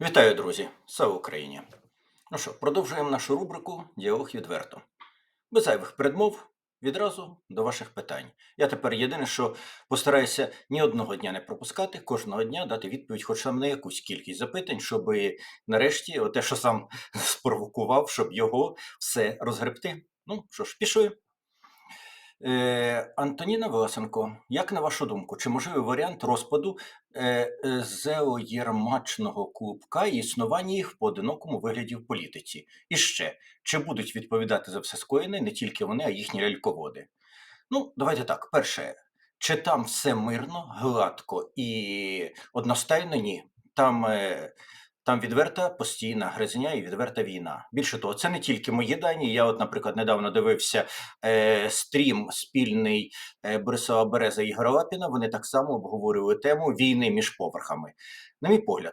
Вітаю, друзі! Слава Україні! Ну що, продовжуємо нашу рубрику Діалог відверто. Без зайвих передмов відразу до ваших питань. Я тепер єдине, що постараюся ні одного дня не пропускати, кожного дня дати відповідь хоча б на якусь кількість запитань, щоб нарешті те, що сам спровокував, щоб його все розгребти. Ну що ж, пішли. Е, Антоніна Власенко, як на вашу думку, чи можливий варіант розпаду е, е, зеоєрмачного клубка і існування їх в поодинокому вигляді в політиці? І ще, чи будуть відповідати за все скоєне не тільки вони, а їхні ляльководи? Ну, давайте так. Перше, чи там все мирно, гладко і одностайно? Ні. Там, е, там відверта постійна гризня і відверта війна. Більше того, це не тільки мої дані. Я, от, наприклад, недавно дивився е, стрім спільний е, Борисова Береза і Ігоря Лапіна. Вони так само обговорювали тему війни між поверхами. На мій погляд,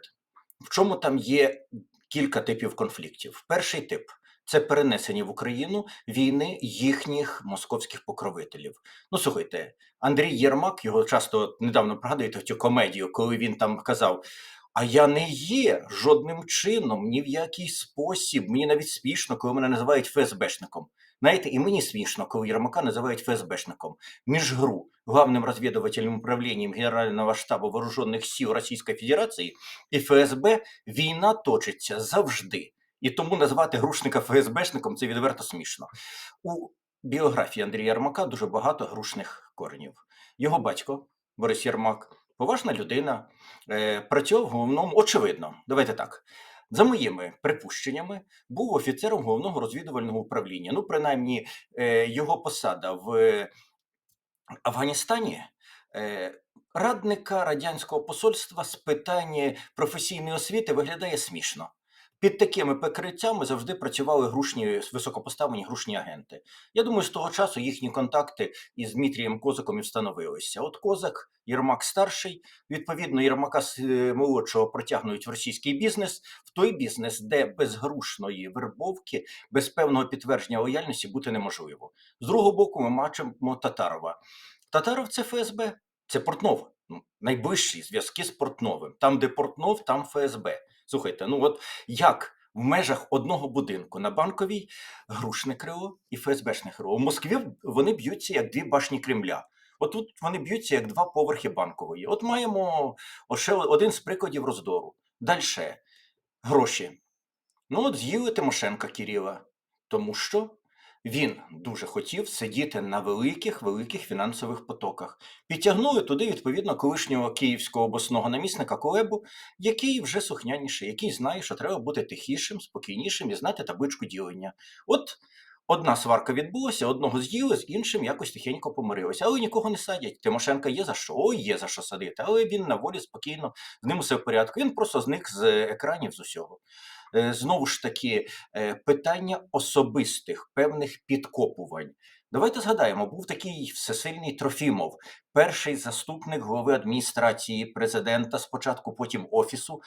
в чому там є кілька типів конфліктів. Перший тип це перенесення в Україну війни їхніх московських покровителів. Ну слухайте, Андрій Єрмак його часто недавно пригадуєте цю комедію, коли він там казав. А я не є жодним чином, ні в який спосіб. Мені навіть смішно, коли мене називають ФСБшником. Знаєте, і мені смішно, коли Єрмака називають ФСБшником. Між ГРУ, главним розвідувальним управлінням Генерального штабу Вооружених сил Російської Федерації і ФСБ війна точиться завжди. І тому назвати грушника ФСБшником це відверто смішно. У біографії Андрія Єрмака дуже багато грушних коренів. Його батько Борис Єрмак, поважна людина, е, працював головному, очевидно, давайте так. За моїми припущеннями, був офіцером головного розвідувального управління. Ну, принаймні, е, його посада в Афганістані е, радника радянського посольства з питання професійної освіти виглядає смішно. Під такими прикриттями завжди працювали грушні високопоставлені грушні агенти. Я думаю, з того часу їхні контакти із Дмитрієм Козаком і встановилися. От Козак, Єрмак старший, відповідно, Єрмака е, молодшого протягнують в російський бізнес, в той бізнес, де без грушної вербовки, без певного підтвердження лояльності бути неможливо. З другого боку, ми бачимо Татарова. Татаров це ФСБ, це Портнов. Ну, Найближчі зв'язки з Портновим. Там, де Портнов, там ФСБ. Слухайте, ну от як в межах одного будинку на банковій грушне крило і ФСБшне крило. У Москві вони б'ються як дві башні Кремля. От тут вони б'ються як два поверхи банкової. От маємо ще один з прикладів роздору. Далі гроші. Ну, от з'їли Тимошенка Кіріла, тому що він дуже хотів сидіти на великих великих фінансових потоках. Підтягнули туди відповідно колишнього київського обласного намісника Колебу, який вже сухняніший, який знає, що треба бути тихішим, спокійнішим і знати табличку ділення. От одна сварка відбулася, одного з'їли, з іншим якось тихенько помирилися. Але нікого не садять. Тимошенка є за що? Ой, є за що садити. Але він на волі спокійно, з ним усе в порядку. Він просто зник з екранів з усього. Е, Знову ж таки, е, питання особистих певних підкопувань. Давайте згадаємо, був такий всесильний Трофімов, перший заступник голови адміністрації президента, спочатку потім офісу.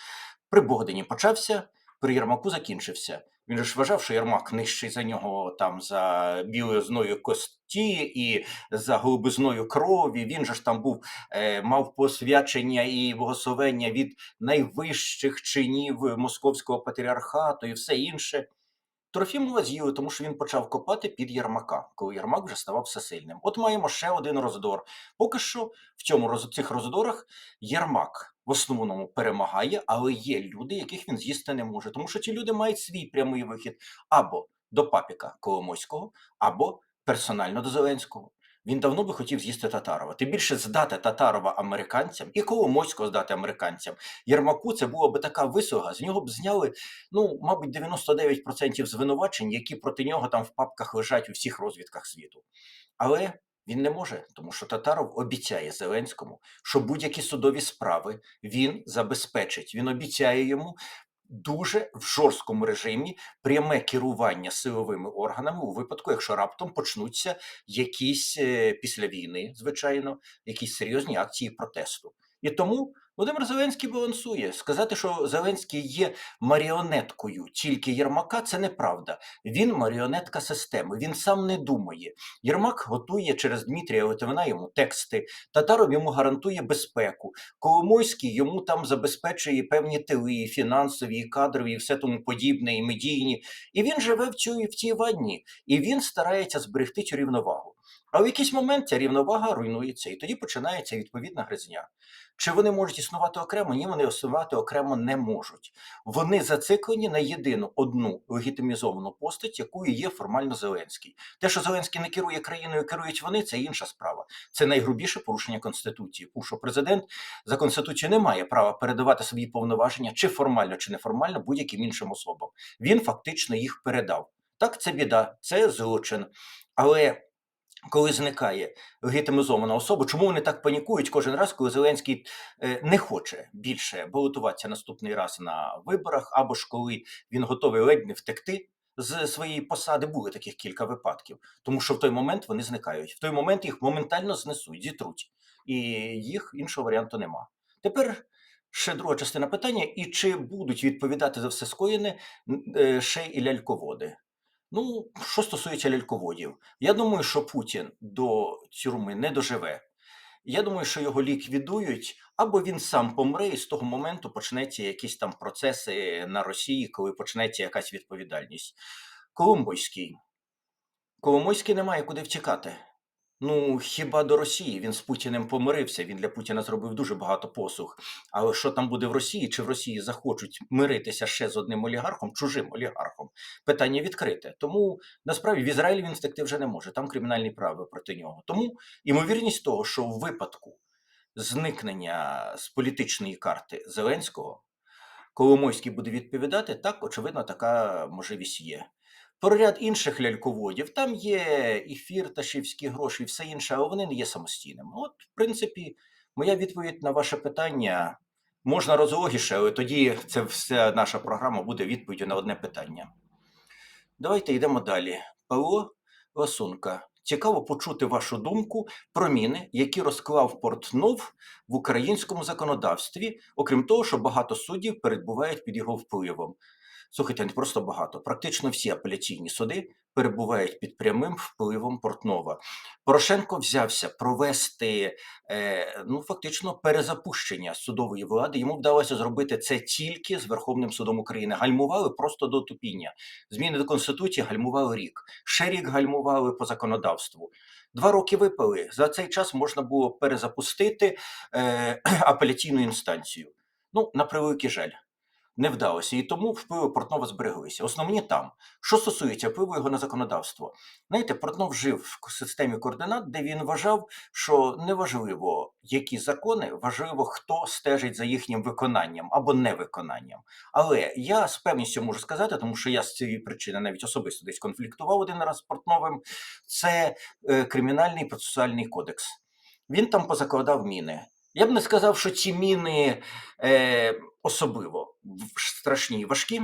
При Богдані почався, при Єрмаку закінчився. Він ж вважав, що Єрмак нижчий за нього там за білизною кості і за голубизною крові. Він же ж там був, е, мав посвячення і благословення від найвищих чинів московського патріархату і все інше. Трофімова з'їли, тому що він почав копати під Єрмака, коли Єрмак вже ставав всесильним. От маємо ще один роздор. Поки що в цьому цих роздорах Єрмак в основному перемагає, але є люди, яких він з'їсти не може, тому що ці люди мають свій прямий вихід або до папіка Коломойського, або персонально до Зеленського. Він давно би хотів з'їсти Татарова. Тим більше здати Татарова американцям і Коломойського здати американцям. Єрмаку це була би така висуга, з нього б зняли ну, мабуть, 99% звинувачень, які проти нього там в папках лежать у всіх розвідках світу. Але він не може, тому що Татаров обіцяє Зеленському, що будь-які судові справи він забезпечить. Він обіцяє йому дуже в жорсткому режимі пряме керування силовими органами у випадку, якщо раптом почнуться якісь е, після війни, звичайно, якісь серйозні акції протесту. І тому Володимир Зеленський балансує. Сказати, що Зеленський є маріонеткою тільки Єрмака, це неправда. Він маріонетка системи. Він сам не думає. Єрмак готує через Дмитрія Литвина йому тексти. Татаров йому гарантує безпеку. Коломойський йому там забезпечує певні тили, і фінансові, і кадрові, і все тому подібне, і медійні. І він живе в цій, в цій ванні, і він старається зберегти цю рівновагу. А в якийсь момент ця рівновага руйнується, і тоді починається відповідна гризня. Чи вони можуть існувати окремо? Ні, вони існувати окремо не можуть. Вони зациклені на єдину одну легітимізовану постать, якою є формально Зеленський. Те, що Зеленський не керує країною, керують вони, це інша справа. Це найгрубіше порушення конституції. Тому що президент за конституцією не має права передавати свої повноваження чи формально, чи неформально будь-яким іншим особам. Він фактично їх передав. Так, це біда, це злочин. Але коли зникає легітимізована особа, чому вони так панікують кожен раз, коли Зеленський е, не хоче більше балотуватися наступний раз на виборах, або ж коли він готовий ледь не втекти з своєї посади, були таких кілька випадків, тому що в той момент вони зникають. В той момент їх моментально знесуть, зітруть, і їх іншого варіанту нема. Тепер ще друга частина питання: і чи будуть відповідати за все скоєне е, ще і ляльководи? Ну, що стосується ляльководів, я думаю, що Путін до тюрми не доживе. Я думаю, що його ліквідують, або він сам помре, і з того моменту почнеться якісь там процеси на Росії, коли почнеться якась відповідальність. Коломойський. Коломойський немає куди втікати. Ну, хіба до Росії він з Путіним помирився, він для Путіна зробив дуже багато послуг. Але що там буде в Росії? Чи в Росії захочуть миритися ще з одним олігархом, чужим олігархом? Питання відкрите. Тому насправді в Ізраїлі він втекти вже не може. Там кримінальні прави проти нього. Тому ймовірність того, що в випадку зникнення з політичної карти Зеленського Коломойський буде відповідати, так, очевидно, така можливість є. Про ряд інших ляльководів там є і фірташівські гроші, і все інше, але вони не є самостійними. От, в принципі, моя відповідь на ваше питання можна розлогіше, але тоді це вся наша програма буде відповіддю на одне питання. Давайте йдемо далі. Павло Ласунка. Цікаво почути вашу думку про міни, які розклав Портнов в українському законодавстві, окрім того, що багато суддів перебувають під його впливом. Слухайте, не просто багато. Практично всі апеляційні суди перебувають під прямим впливом Портнова. Порошенко взявся провести е, ну фактично перезапущення судової влади. Йому вдалося зробити це тільки з Верховним судом України. Гальмували просто до тупіння. Зміни до конституції гальмували рік. Ще рік гальмували по законодавству. Два роки випали. За цей час можна було перезапустити е, апеляційну інстанцію. Ну, на превеликий жаль не вдалося, і тому впливи Портнова збереглися. Основні там. Що стосується впливу його на законодавство, знаєте, Портнов жив в системі координат, де він вважав, що неважливо, які закони, важливо, хто стежить за їхнім виконанням або невиконанням. Але я з певністю можу сказати, тому що я з цієї причини навіть особисто десь конфліктував один раз з Портновим. Це е, кримінальний процесуальний кодекс. Він там позакладав міни. Я б не сказав, що ці міни е, особливо страшні і важкі.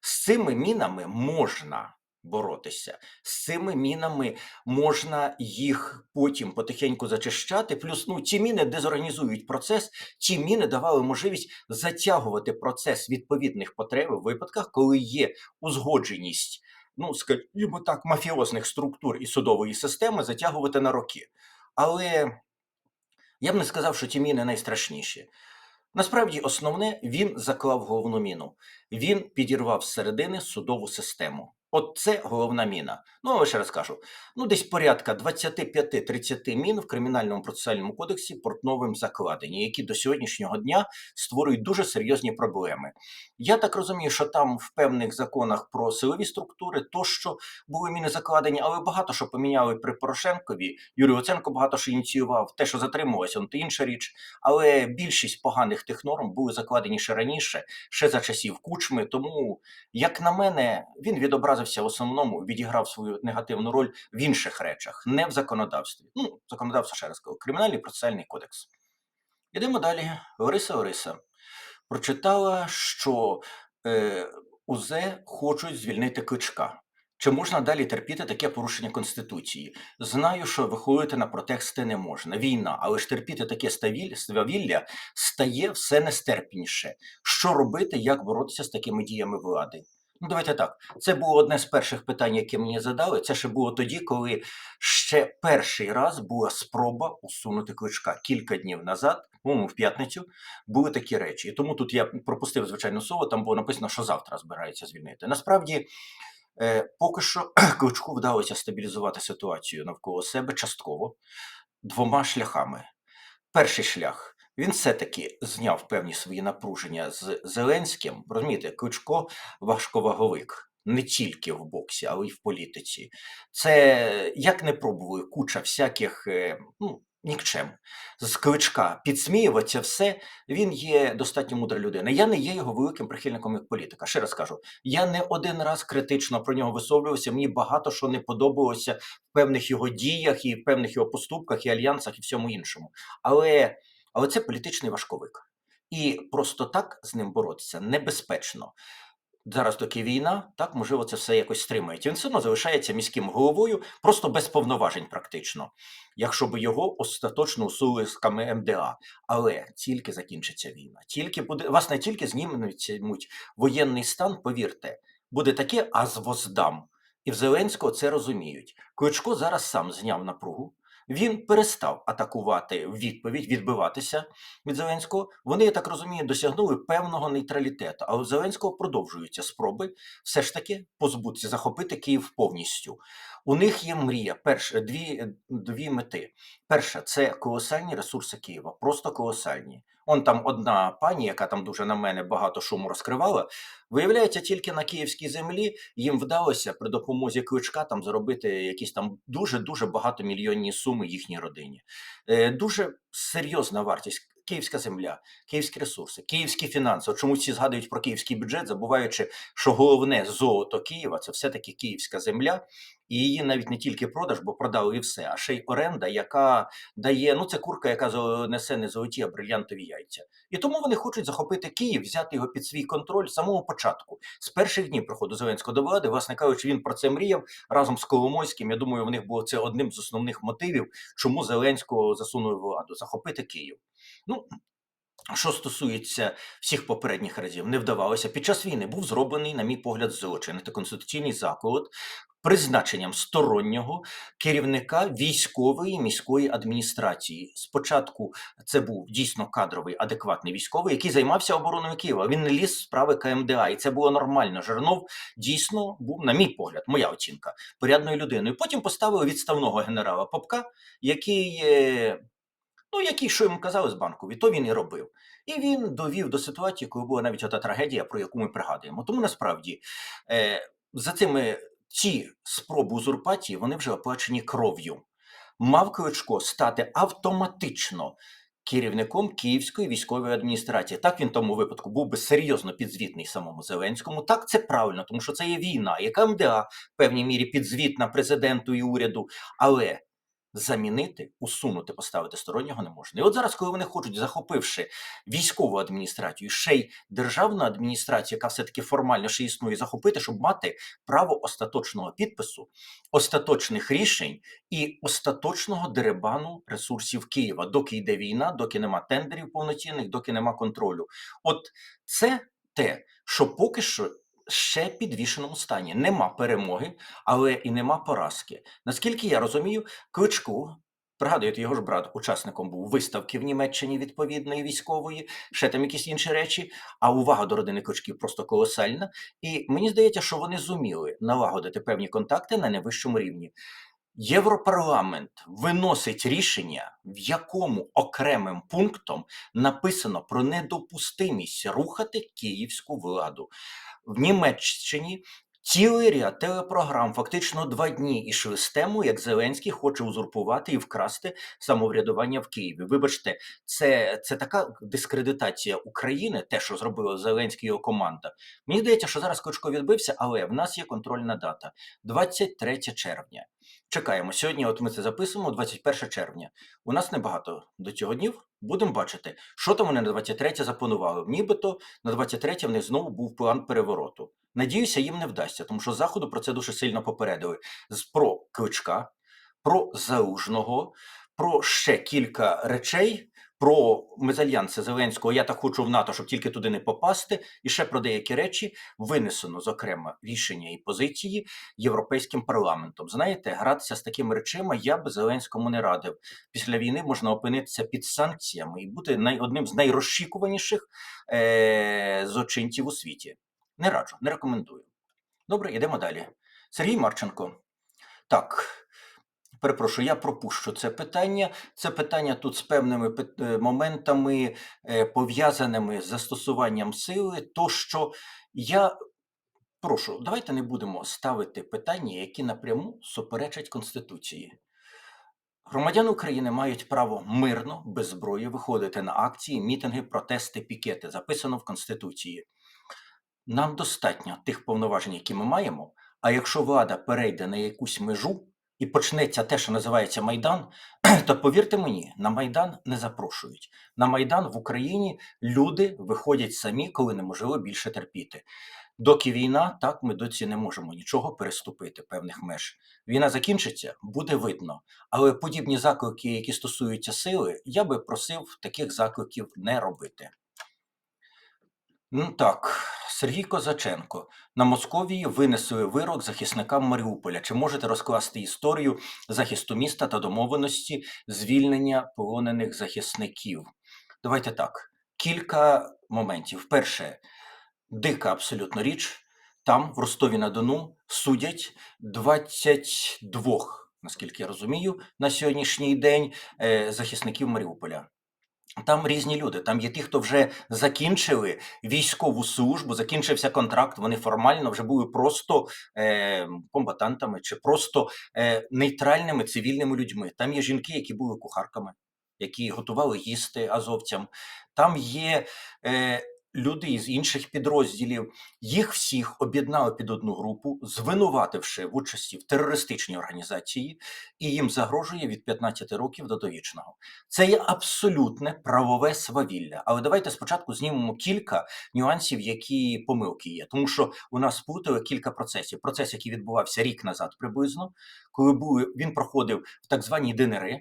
З цими мінами можна боротися. З цими мінами можна їх потім потихеньку зачищати. Плюс ну, ці міни дезорганізують процес. Ці міни давали можливість затягувати процес відповідних потреб у випадках, коли є узгодженість. Ну, скажімо так, мафіозних структур і судової системи затягувати на роки. Але я б не сказав, що ті міни найстрашніші. Насправді, основне, він заклав головну міну. Він підірвав зсередини судову систему. От це головна міна. Ну, але ще раз кажу: ну, десь порядка 25-30 мін в кримінальному процесуальному кодексі Портновим закладені, які до сьогоднішнього дня створюють дуже серйозні проблеми. Я так розумію, що там в певних законах про силові структури тощо були міни закладені, але багато що поміняли при Порошенкові. Юрій Оценко багато що ініціював. Те, що затримувалося, то інша річ. Але більшість поганих тих норм були закладені ще раніше, ще за часів кучми. Тому, як на мене, він відобразився в основному, відіграв свою негативну роль в інших речах, не в законодавстві. Ну, законодавство ще раз кажу, кримінальний процесуальний кодекс. Ідемо далі. Лариса Ориса прочитала, що е, УЗ хочуть звільнити кличка. Чи можна далі терпіти таке порушення Конституції? Знаю, що виходити на протести не можна. Війна, але ж терпіти таке свавілля стає все нестерпніше. Що робити, як боротися з такими діями влади? Ну, давайте так. Це було одне з перших питань, які мені задали. Це ще було тоді, коли ще перший раз була спроба усунути кличка. Кілька днів назад, по-моєму, в п'ятницю, були такі речі. І тому тут я пропустив звичайно слово. Там було написано, що завтра збираються звільнити. Насправді. Е, поки що Кличку вдалося стабілізувати ситуацію навколо себе частково двома шляхами. Перший шлях він все-таки зняв певні свої напруження з Зеленським. Розумієте, Кличко важковаговик. Не тільки в боксі, але й в політиці. Це як не пробую куча всяких е, ну, нікчем з кличка підсміюватися все. Він є достатньо мудра людина. Я не є його великим прихильником як політика. Ще раз кажу, я не один раз критично про нього висловлювався. Мені багато що не подобалося в певних його діях і в певних його поступках, і альянсах, і всьому іншому. Але, але це політичний важковик. І просто так з ним боротися небезпечно. Зараз доки війна, так можливо, це все якось стримається. Він все одно залишається міським головою, просто без повноважень, практично, якщо би його остаточно усули з МДА. Але тільки закінчиться війна, тільки буде вас не тільки знімуть воєнний стан, повірте, буде таке, а з воздам. І в Зеленського це розуміють. Кличко зараз сам зняв напругу. Він перестав атакувати відповідь, відбиватися від Зеленського. Вони, я так розумію, досягнули певного нейтралітету. Але у Зеленського продовжуються спроби все ж таки позбутися, захопити Київ повністю. У них є мрія. Перше, дві, дві мети. Перша це колосальні ресурси Києва, просто колосальні. Он там одна пані, яка там дуже на мене багато шуму розкривала. Виявляється, тільки на київській землі їм вдалося при допомозі кличка там заробити якісь там дуже дуже багатомільйонні суми їхній родині. Е, дуже серйозна вартість. Київська земля, київські ресурси, київські фінанси. От Чому всі згадують про київський бюджет, забуваючи, що головне золото Києва це все-таки київська земля, і її навіть не тільки продаж, бо продали і все, а ще й оренда, яка дає ну це курка, яка несе не золоті, а брильянтові яйця. І тому вони хочуть захопити Київ, взяти його під свій контроль з самого початку, з перших днів приходу Зеленського до влади. Власне кажучи, він про це мріяв разом з Коломойським. Я думаю, в них було це одним з основних мотивів, чому Зеленського засунули владу захопити Київ. Ну що стосується всіх попередніх разів, не вдавалося. Під час війни був зроблений, на мій погляд, злочин антиконституційний заколот призначенням стороннього керівника військової міської адміністрації. Спочатку це був дійсно кадровий, адекватний військовий, який займався обороною Києва. Він не ліз справи КМДА, і це було нормально. Жернов дійсно був, на мій погляд, моя оцінка, порядною людиною. Потім поставили відставного генерала Попка, який. Ну, який, що йому казали з банку, то він і робив. І він довів до ситуації, коли була навіть ота трагедія, про яку ми пригадуємо. Тому насправді е, за цими ці спроби узурпації вони вже оплачені кров'ю. Мав Кличко стати автоматично керівником Київської військової адміністрації. Так він в тому випадку був би серйозно підзвітний самому Зеленському. Так це правильно, тому що це є війна, яка МДА в певній мірі підзвітна президенту і уряду. Але замінити, усунути, поставити стороннього не можна. І от зараз, коли вони хочуть, захопивши військову адміністрацію, ще й державну адміністрацію, яка все-таки формально ще існує, захопити, щоб мати право остаточного підпису, остаточних рішень і остаточного деребану ресурсів Києва, доки йде війна, доки нема тендерів повноцінних, доки нема контролю. От це те, що поки що. Ще підвішеному стані нема перемоги, але і нема поразки. Наскільки я розумію, Кличку, пригадуєте, його ж брат учасником був виставки в Німеччині відповідної військової, ще там якісь інші речі. А увага до родини Кличків просто колосальна. І мені здається, що вони зуміли налагодити певні контакти на найвищому рівні. Європарламент виносить рішення, в якому окремим пунктом написано про недопустимість рухати київську владу. В Німеччині цілий ряд телепрограм, фактично два дні ішли з тему, як Зеленський хоче узурпувати і вкрасти самоврядування в Києві. Вибачте, це, це така дискредитація України, те, що зробили Зеленський його команда. Мені здається, що зараз Кличко відбився, але в нас є контрольна дата 23 червня. Чекаємо. Сьогодні, от ми це записуємо, 21 червня. У нас небагато до цього днів. Будемо бачити, що там вони на 23 запланували. Нібито на 23 в них знову був план перевороту. Надіюся, їм не вдасться, тому що заходу про це дуже сильно попередили. Про кличка, про залужного, про ще кілька речей. Про мезальянси Зеленського я так хочу в НАТО, щоб тільки туди не попасти, і ще про деякі речі винесено, зокрема, рішення і позиції європейським парламентом. Знаєте, гратися з такими речами я би Зеленському не радив. Після війни можна опинитися під санкціями і бути най, одним з найрозшікуваніших е, злочинців у світі. Не раджу, не рекомендую. Добре, йдемо далі. Сергій Марченко. Так. Перепрошую, я пропущу це питання. Це питання тут з певними е, моментами, е, пов'язаними з застосуванням сили. То що я прошу, давайте не будемо ставити питання, які напряму суперечать Конституції. Громадяни України мають право мирно, без зброї, виходити на акції, мітинги, протести, пікети. Записано в Конституції. Нам достатньо тих повноважень, які ми маємо. А якщо влада перейде на якусь межу і почнеться те, що називається Майдан, то повірте мені, на Майдан не запрошують. На Майдан в Україні люди виходять самі, коли неможливо більше терпіти. Доки війна, так ми доці не можемо нічого переступити певних меж. Війна закінчиться, буде видно. Але подібні заклики, які стосуються сили, я би просив таких закликів не робити. Ну так, Сергій Козаченко. На Московії винесли вирок захисникам Маріуполя. Чи можете розкласти історію захисту міста та домовленості звільнення полонених захисників? Давайте так. Кілька моментів. Перше, дика абсолютно річ. Там, в Ростові на Дону, судять 22, наскільки я розумію, на сьогоднішній день е, захисників Маріуполя. Там різні люди. Там є ті, хто вже закінчили військову службу, закінчився контракт. Вони формально вже були просто е, комбатантами чи просто е, нейтральними цивільними людьми. Там є жінки, які були кухарками, які готували їсти азовцям. Там є е, люди із інших підрозділів. Їх всіх об'єднали під одну групу, звинувативши в участі в терористичній організації, і їм загрожує від 15 років до довічного. Це є абсолютне правове свавілля. Але давайте спочатку знімемо кілька нюансів, які помилки є. Тому що у нас плутали кілька процесів. Процес, який відбувався рік назад приблизно, коли були, він проходив в так званій ДНР.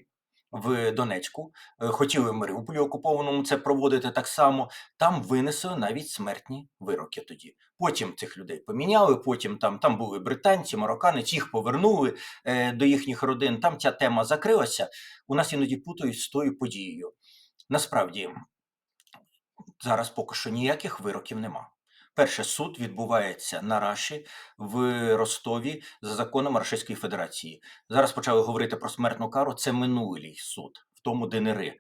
В Донецьку Е, хотіли в Маріуполі окупованому це проводити так само. Там винесли навіть смертні вироки тоді. Потім цих людей поміняли. Потім там, там були британці, марокканець, їх повернули е, до їхніх родин. Там ця тема закрилася. У нас іноді путають з тою подією. Насправді зараз поки що ніяких вироків нема. Перше, суд відбувається на Раші в Ростові за законом Рашистської Федерації. Зараз почали говорити про смертну кару. Це минулий суд в тому ДНР. Е,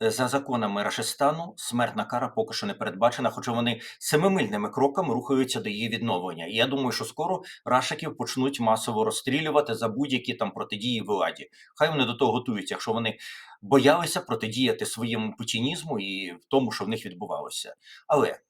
За законами Рашистану смертна кара поки що не передбачена, хоча вони семимильними кроками рухаються до її відновлення. І я думаю, що скоро рашиків почнуть масово розстрілювати за будь-які там протидії владі. Хай вони до того готуються, якщо вони боялися протидіяти своєму путінізму і тому, що в них відбувалося. Але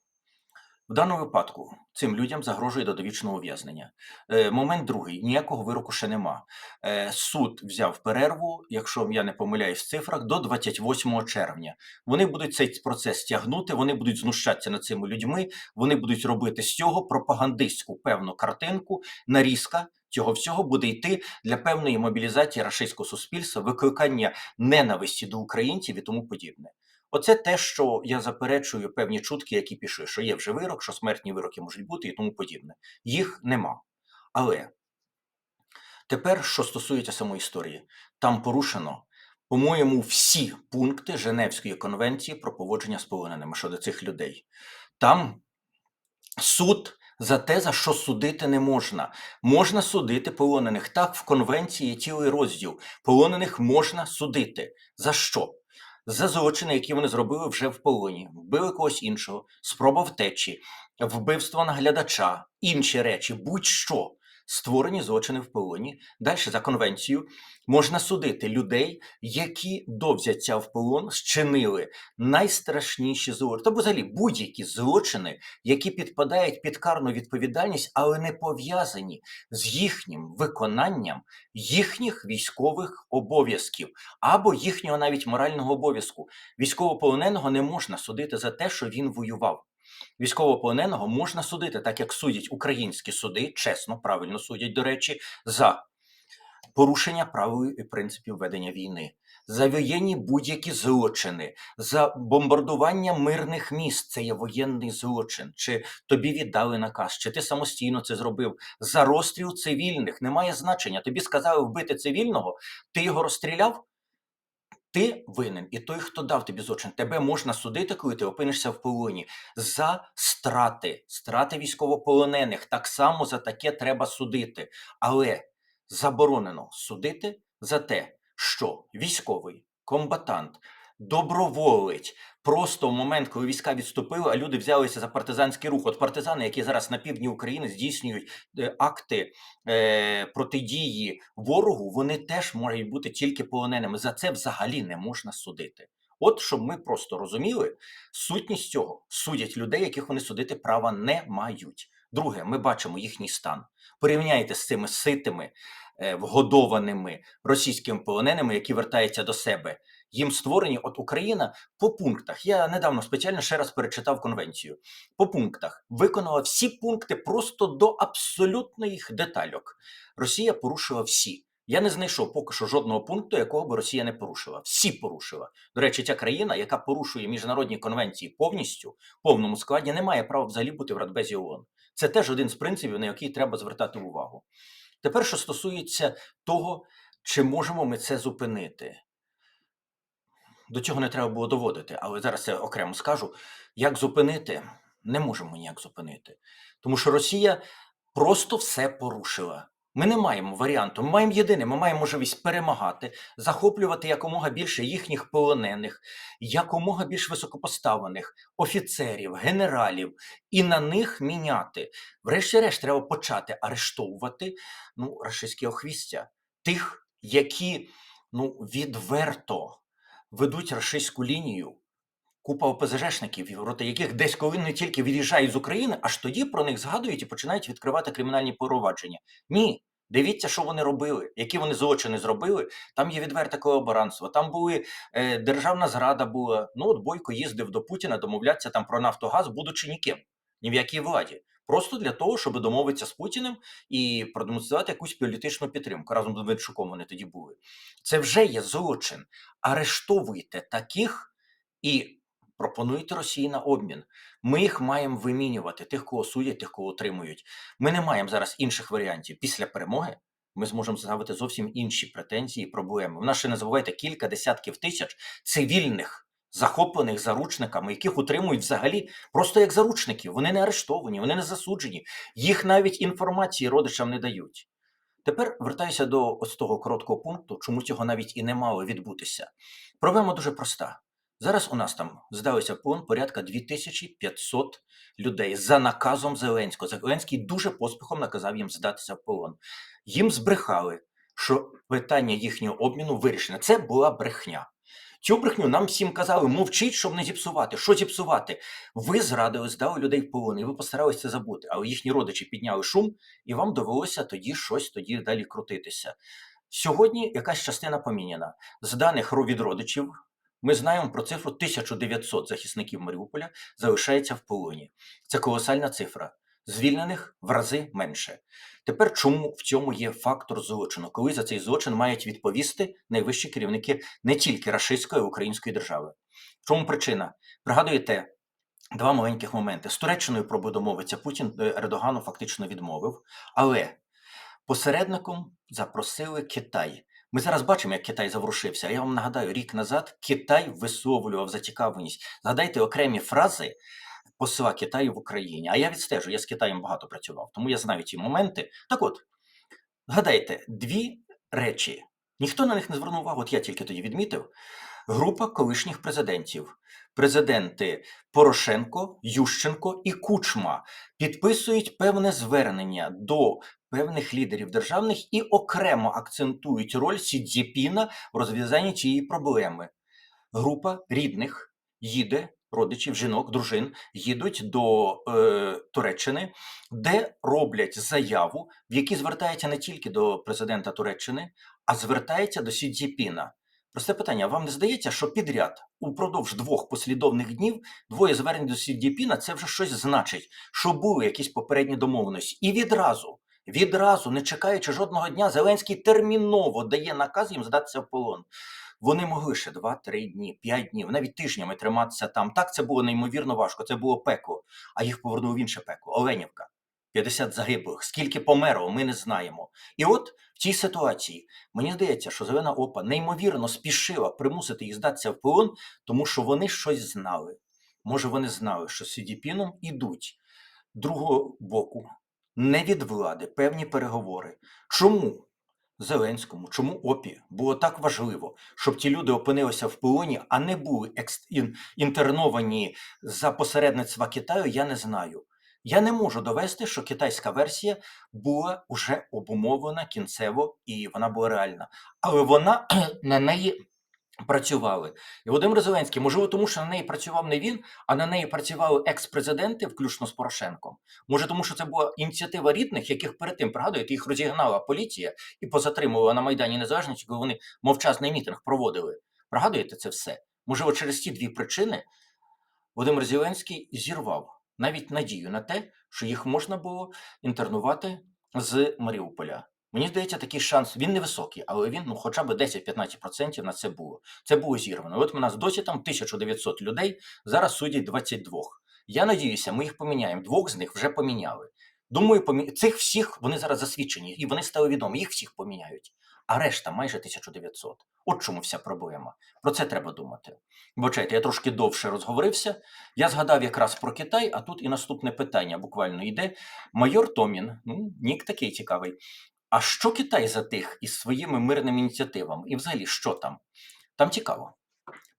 в даному випадку цим людям загрожує до довічного ув'язнення. Е, момент другий: ніякого вироку ще нема. Е, суд взяв перерву, якщо я не помиляюсь в цифрах, до 28 червня. Вони будуть цей процес тягнути, вони будуть знущатися над цими людьми, вони будуть робити з цього пропагандистську певну картинку, нарізка. Цього всього буде йти для певної мобілізації рашистського суспільства, викликання ненависті до українців і тому подібне. Оце те, що я заперечую певні чутки, які пішли, що є вже вирок, що смертні вироки можуть бути і тому подібне. Їх нема. Але тепер, що стосується самої історії, там порушено, по-моєму, всі пункти Женевської конвенції про поводження з полоненими щодо цих людей. Там суд за те, за що судити не можна. Можна судити полонених. Так, в конвенції є цілий розділ. Полонених можна судити. За що? За злочини, які вони зробили вже в полоні, вбили когось іншого, спроба втечі, вбивство наглядача, інші речі, будь-що. Створені злочини в полоні. Далі за конвенцією можна судити людей, які до взяття в полон зчинили найстрашніші злочини, та взагалі будь-які злочини, які підпадають під карну відповідальність, але не пов'язані з їхнім виконанням їхніх військових обов'язків або їхнього навіть морального обов'язку. Військовополоненого не можна судити за те, що він воював. Військовополоненого можна судити, так як судять українські суди, чесно, правильно судять, до речі, за порушення правил і принципів ведення війни, за воєнні будь-які злочини, за бомбардування мирних міст. Це є воєнний злочин. Чи тобі віддали наказ, чи ти самостійно це зробив? За розстріл цивільних немає значення. Тобі сказали вбити цивільного, ти його розстріляв. Ти винен, і той, хто дав тобі злочин, тебе можна судити, коли ти опинишся в полоні за страти, страти військовополонених. Так само за таке треба судити. Але заборонено судити за те, що військовий комбатант доброволець просто в момент, коли війська відступили, а люди взялися за партизанський рух. От партизани, які зараз на півдні України здійснюють е, акти е, протидії ворогу, вони теж можуть бути тільки полоненими. За це взагалі не можна судити. От щоб ми просто розуміли, сутність цього судять людей, яких вони судити права не мають. Друге, ми бачимо їхній стан. Порівняйте з цими ситими, вгодованими російськими полоненими, які вертаються до себе. Їм створені от Україна по пунктах. Я недавно спеціально ще раз перечитав конвенцію. По пунктах виконала всі пункти просто до абсолютних детальок. Росія порушила всі. Я не знайшов поки що жодного пункту, якого би Росія не порушила. Всі порушила. До речі, ця країна, яка порушує міжнародні конвенції повністю, в повному складі, не має права взагалі бути в Радбезі ООН. Це теж один з принципів, на який треба звертати увагу. Тепер, що стосується того, чи можемо ми це зупинити. До цього не треба було доводити, але зараз я окремо скажу. Як зупинити? Не можемо ніяк зупинити. Тому що Росія просто все порушила. Ми не маємо варіанту. Ми маємо єдине, ми маємо можливість перемагати, захоплювати якомога більше їхніх полонених, якомога більш високопоставлених офіцерів, генералів, і на них міняти. Врешті-решт, треба почати арештовувати ну, рашистські охвістя, тих, які ну, відверто ведуть рашистську лінію. Купа ОПЗЖшників, проти яких десь коли не тільки від'їжджають з України, аж тоді про них згадують і починають відкривати кримінальні провадження. Ні, дивіться, що вони робили, які вони злочини зробили. Там є відверте колаборантство, там були е, державна зрада була. Ну от Бойко їздив до Путіна домовлятися там про Нафтогаз, будучи ніким, ні в якій владі. Просто для того, щоб домовитися з Путіним і продемонструвати якусь політичну підтримку. Разом з Медведчуком вони тоді були. Це вже є злочин. Арештовуйте таких і пропонуйте Росії на обмін. Ми їх маємо вимінювати, тих, кого судять, тих, кого отримують. Ми не маємо зараз інших варіантів. Після перемоги ми зможемо ставити зовсім інші претензії і проблеми. В нас ще не забувайте кілька десятків тисяч цивільних. Захоплених заручниками, яких утримують взагалі просто як заручників. Вони не арештовані, вони не засуджені, їх навіть інформації родичам не дають. Тепер вертаюся до ось того короткого пункту, чому цього навіть і не мало відбутися. Проблема дуже проста. Зараз у нас там здалися в полон порядка 2500 людей за наказом Зеленського. Зеленський дуже поспіхом наказав їм здатися в полон. Їм збрехали, що питання їхнього обміну вирішене. Це була брехня. Цю брехню нам всім казали, мовчіть, щоб не зіпсувати. Що зіпсувати? Ви зрадили, здали людей в полон, і ви постаралися це забути. Але їхні родичі підняли шум, і вам довелося тоді щось тоді далі крутитися. Сьогодні якась частина поміняна. З даних від родичів ми знаємо про цифру 1900 захисників Маріуполя залишається в полоні. Це колосальна цифра. Звільнених в рази менше. Тепер чому в цьому є фактор злочину, коли за цей злочин мають відповісти найвищі керівники не тільки рашистської, а й української держави? В чому причина? Пригадуєте два маленьких моменти. З Туреччиною про домовитися Путін е, Ердогану фактично відмовив, але посередником запросили Китай. Ми зараз бачимо, як Китай заворушився. Я вам нагадаю, рік назад Китай висловлював зацікавленість. Згадайте окремі фрази посла Китаю в Україні. А я відстежу, я з Китаєм багато працював, тому я знаю ці моменти. Так от, згадайте, дві речі. Ніхто на них не звернув увагу, от я тільки тоді відмітив. Група колишніх президентів президенти Порошенко, Ющенко і Кучма підписують певне звернення до певних лідерів державних і окремо акцентують роль Сі Цзіпіна в розв'язанні цієї проблеми. Група рідних їде, родичів, жінок, дружин їдуть до е, Туреччини, де роблять заяву, в якій звертається не тільки до президента Туреччини, а звертається до Сі Цзіпіна. Просте питання: вам не здається, що підряд упродовж двох послідовних днів двоє звернень до Сі Цзіпіна – це вже щось значить, що були якісь попередні домовленості, і відразу. Відразу, не чекаючи жодного дня, Зеленський терміново дає наказ їм здатися в полон. Вони могли ще 2-3 дні, 5 днів, навіть тижнями триматися там. Так це було неймовірно важко. Це було пекло, а їх повернули в інше пекло. Оленівка. 50 загиблих. Скільки померло, ми не знаємо. І от в цій ситуації мені здається, що Зелена Опа неймовірно спішила примусити їх здатися в полон, тому що вони щось знали. Може, вони знали, що з Сідіпіном ідуть другого боку, не від влади, певні переговори. Чому Зеленському, чому ОПІ було так важливо, щоб ті люди опинилися в полоні, а не були інтерновані за посередництва Китаю, я не знаю. Я не можу довести, що китайська версія була вже обумовлена кінцево і вона була реальна. Але вона на неї працювали. І Володимир Зеленський, можливо, тому що на неї працював не він, а на неї працювали екс-президенти, включно з Порошенком. Може, тому що це була ініціатива рідних, яких перед тим пригадуєте, їх розігнала поліція і позатримувала на Майдані Незалежності, коли вони мовчазний мітинг проводили. Пригадуєте це все? Можливо, через ці дві причини Володимир Зеленський зірвав навіть надію на те, що їх можна було інтернувати з Маріуполя. Мені здається, такий шанс він невисокий, але він ну хоча б 10-15% на це було. Це було зірвано. От у нас досі там 1900 людей, зараз судять 22. Я надіюся, ми їх поміняємо. Двох з них вже поміняли. Думаю, помі... цих всіх вони зараз засвідчені, і вони стали відомі. Їх всіх поміняють. А решта майже 1900. От чому вся проблема. Про це треба думати. Бачайте, я трошки довше розговорився. Я згадав якраз про Китай, а тут і наступне питання буквально йде. Майор Томін, ну, нік такий цікавий. А що Китай затих із своїми мирними ініціативами? І взагалі, що там? Там цікаво.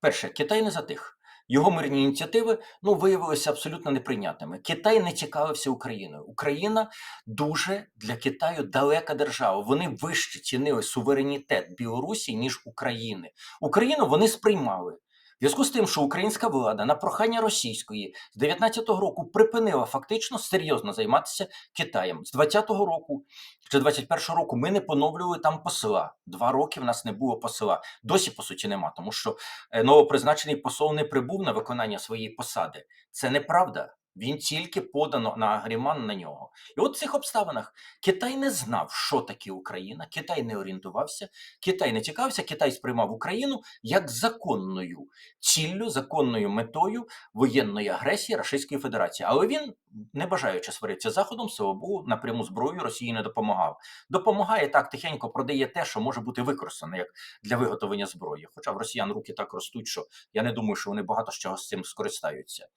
Перше, Китай не затих. Його мирні ініціативи ну, виявилися абсолютно неприйнятними. Китай не цікавився Україною. Україна дуже для Китаю далека держава. Вони вище цінили суверенітет Білорусі, ніж України. Україну вони сприймали. Зв'язку з тим, що українська влада на прохання російської з 19-го року припинила фактично серйозно займатися Китаєм. З 20-го року чи 21-го року ми не поновлювали там посла. Два роки в нас не було посла. Досі, по суті, нема, тому що е, новопризначений посол не прибув на виконання своєї посади. Це неправда. Він тільки подано на агріман на нього. І от в цих обставинах Китай не знав, що таке Україна, Китай не орієнтувався, Китай не цікавився, Китай сприймав Україну як законною ціллю, законною метою воєнної агресії Російської Федерації. Але він, не бажаючи сваритися Заходом, Богу, напряму зброю Росії не допомагав. Допомагає так, тихенько продає те, що може бути використано як для виготовлення зброї. Хоча в росіян руки так ростуть, що я не думаю, що вони багато з чого з цим скористаються.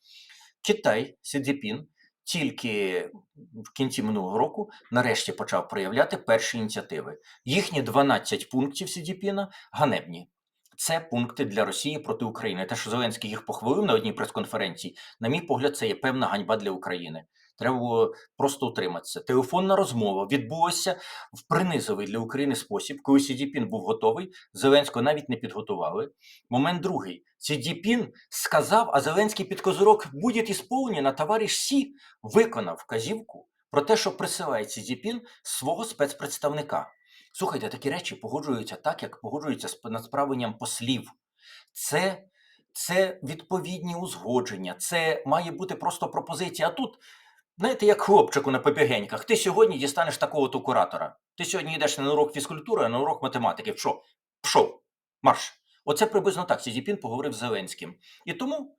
Китай Сідзіпін тільки в кінці минулого року нарешті почав проявляти перші ініціативи. Їхні 12 пунктів Сідзіпіна ганебні. Це пункти для Росії проти України. Те, що Зеленський їх похвалив на одній прес-конференції, на мій погляд, це є певна ганьба для України. Треба було просто утриматися. Телефонна розмова відбулася в принизовий для України спосіб, коли Сі Цзіпін був готовий. Зеленського навіть не підготували. Момент другий. Сі Цзіпін сказав, а Зеленський під козирок буде ісполнено, товариш Сі виконав вказівку про те, що присилає Сі Цзіпін свого спецпредставника. Слухайте, такі речі погоджуються так, як погоджуються з над справленням послів. Це, це відповідні узгодження, це має бути просто пропозиція. А тут, знаєте, як хлопчику на побігеньках, ти сьогодні дістанеш такого-то куратора. Ти сьогодні йдеш не на урок фізкультури, а на урок математики. Пшов, пшов, марш. Оце приблизно так Сі Цзіпін поговорив з Зеленським. І тому,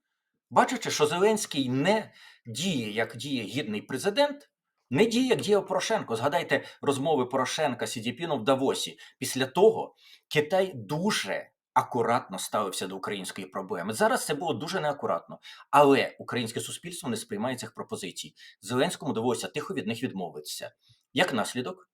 бачачи, що Зеленський не діє, як діє гідний президент, не діє, як діяв Порошенко. Згадайте розмови Порошенка з Сі в Давосі. Після того Китай дуже акуратно ставився до української проблеми. Зараз це було дуже неакуратно, але українське суспільство не сприймає цих пропозицій. Зеленському довелося тихо від них відмовитися. Як наслідок,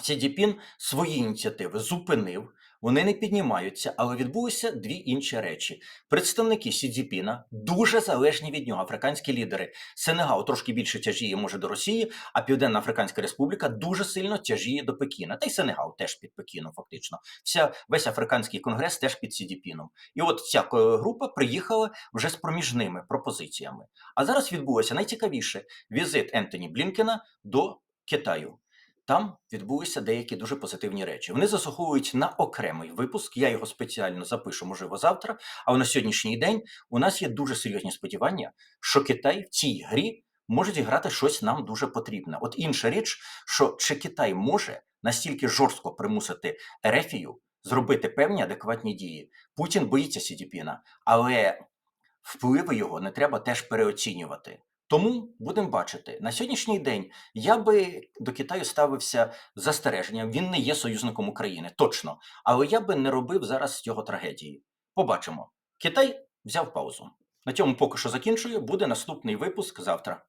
Сідіпін свої ініціативи зупинив, вони не піднімаються, але відбулися дві інші речі. Представники Сі Цзіпіна дуже залежні від нього, африканські лідери. Сенегал трошки більше тяжіє може до Росії, а Південна Африканська Республіка дуже сильно тяжіє до Пекіна. Та й Сенегал теж під Пекіном, фактично. Вся весь африканський конгрес теж під Сі Цзіпіном. І от ця е, група приїхала вже з проміжними пропозиціями. А зараз відбулося найцікавіше візит Ентоні Блінкена до Китаю. Там відбулися деякі дуже позитивні речі. Вони заслуговують на окремий випуск. Я його спеціально запишу, можливо, завтра. А на сьогоднішній день у нас є дуже серйозні сподівання, що Китай в цій грі може зіграти щось нам дуже потрібне. От інша річ, що чи Китай може настільки жорстко примусити Ерефію зробити певні адекватні дії. Путін боїться Сідіпіна, але впливи його не треба теж переоцінювати. Тому будемо бачити на сьогоднішній день. Я би до Китаю ставився застереженням. Він не є союзником України, точно. Але я би не робив зараз його трагедії. Побачимо. Китай взяв паузу. На цьому поки що закінчую. Буде наступний випуск завтра.